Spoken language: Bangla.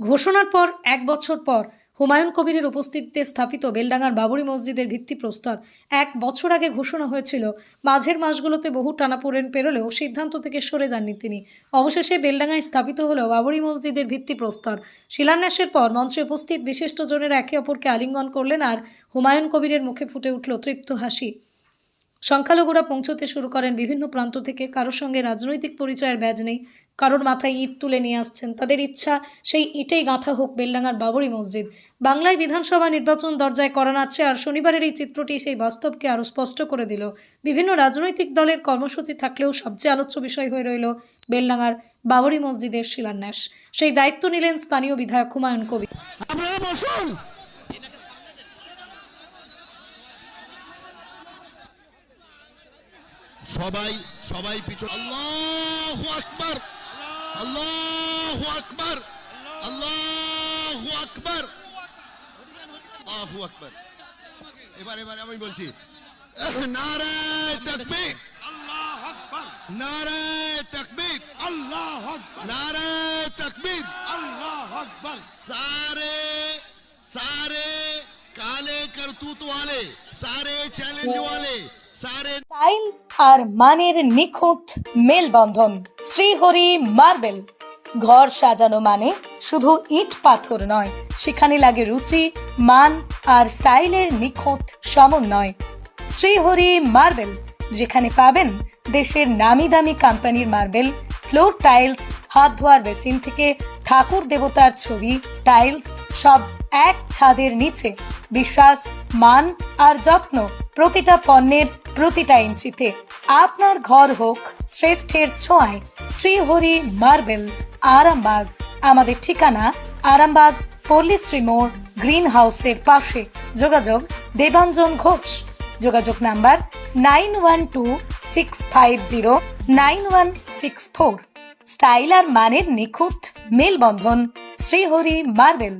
ঘোষণার পর, এক বছর পর, হুমায়ুন কবিরের উপস্থিতিতে স্থাপিত বেলডাঙ্গার বাবরি মসজিদের ভিত্তিপ্রস্তর এক বছর আগে ঘোষণা হয়েছিল, মাঝের মাসগুলোতে বহু টানাপোড়েন পেরোলেও সিদ্ধান্ত থেকে সরে যাননি তিনি। অবশেষে বেলডাঙ্গায় স্থাপিত হলো বাবরি মসজিদের ভিত্তিপ্রস্তর শিলান্যাসের পর মঞ্চে উপস্থিত বিশিষ্টজনেরা একে অপরকে আলিঙ্গন করলেন আর হুমায়ুন কবিরের মুখে ফুটে উঠল তৃপ্ত হাসি। সংখ্যালঘুরা পৌঁছতে শুরু করেন বিভিন্ন প্রান্ত থেকে, কারোর সঙ্গে রাজনৈতিক পরিচয়ের ব্যাজ নেই। কারোর মাথায় ইট তুলে নিয়ে আসছেন। তাদের ইচ্ছা, সেই ইটেই গাঁথা হোক বেলডাঙ্গার বাবরি মসজিদ। বাংলায় বিধানসভা নির্বাচন দরজায় করা নাড়ছে আর শনিবারের এই চিত্রটি সেই বাস্তবকে আরও স্পষ্ট করে দিল। বিভিন্ন রাজনৈতিক দলের কর্মসূচি থাকলেও সবচেয়ে আলোচ্য বিষয় হয়ে রইল বেলডাঙ্গার বাবরি মসজিদের শিলান্যাস। সেই দায়িত্ব নিলেন স্থানীয় বিধায়ক হুমায়ুন কবি। সবাই সবাই পিছু আল্লাহু আকবার। আল্লাহ আকবর আল্লাহ আকবার আহু আকবর। এবার এবার আমি বলছি নারায় তকবীর আল্লাহ আকবর। নারায় তকবীর আল্লাহ আকবর। নারায় তকবীর। আল্লাহ আকবর। সারে करतूत वाले सारे चैलेंज वाले सारे স্টাইল আর মানের নিখুঁত মেলবন্ধন শ্রীহরি মার্বেল ঘর সাজানো মানে শুধু ইট পাথর নয় সেখানে লাগে রুচি মান আর স্টাইলের নিখুঁত সমন্বয় শ্রীহরি মার্বেল যেখানে পাবেন দেশের নামি দামি কোম্পানির মার্বেল ফ্লোর টাইলস হাত ধোয়ার বেসিন থেকে ঠাকুর দেবতার ছবি টাইলস সব এক ছাদের নিচে। বিশ্বাস, মান আর যত্ন প্রতিটা পণ্যের প্রতিটা ইঞ্চিতে। আপনার ঘর হোক, শ্রেষ্ঠের ছোঁয়ায়, শ্রীহরি মার্বেল, আরামবাগ। আমাদের ঠিকানা আরামবাগ, পল্লীশ্রী মোড় গ্রিন হাউসের পাশে। যোগাযোগ, দেবাঞ্জন ঘোষ। যোগাযোগ number nine one two six five zero nine one six four. Style আর মানের নিখুঁত মেলবন্ধন, শ্রীহরি মার্বেল।